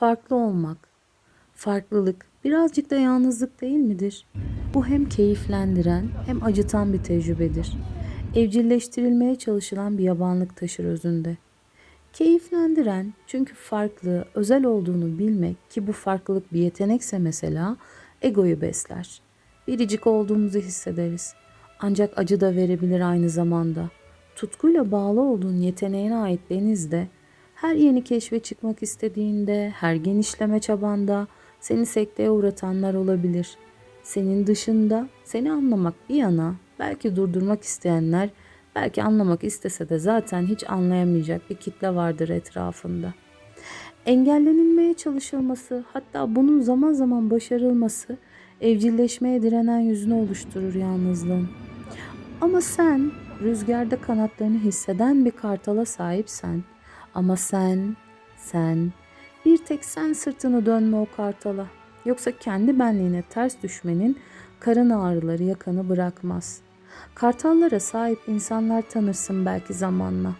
Farklı olmak, farklılık birazcık da yalnızlık değil midir? Bu hem keyiflendiren hem acıtan bir tecrübedir. Evcilleştirilmeye çalışılan bir yabanlık taşır özünde. Keyiflendiren çünkü farklı, özel olduğunu bilmek ki bu farklılık bir yetenekse mesela egoyu besler. Biricik olduğumuzu hissederiz. Ancak acı da verebilir aynı zamanda. Tutkuyla bağlı olduğun yeteneğine ait deniz de her yeni keşfe çıkmak istediğinde, her genişleme çabanda seni sekteye uğratanlar olabilir. Senin dışında seni anlamak bir yana belki durdurmak isteyenler belki anlamak istese de zaten hiç anlayamayacak bir kitle vardır etrafında. Engellenilmeye çalışılması hatta bunun zaman zaman başarılması evcilleşmeye direnen yüzünü oluşturur yalnızlığın. Ama sen rüzgarda kanatlarını hisseden bir kartala sahipsen ama sen, sen, bir tek sen sırtını dönme o kartala. Yoksa kendi benliğine ters düşmenin karın ağrıları yakanı bırakmaz. Kartallara sahip insanlar tanırsın belki zamanla.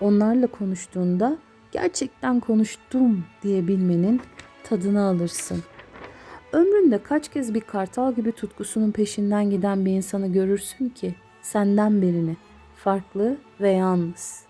Onlarla konuştuğunda gerçekten konuştum diyebilmenin tadını alırsın. Ömründe kaç kez bir kartal gibi tutkusunun peşinden giden bir insanı görürsün ki senden birini, farklı ve yalnız.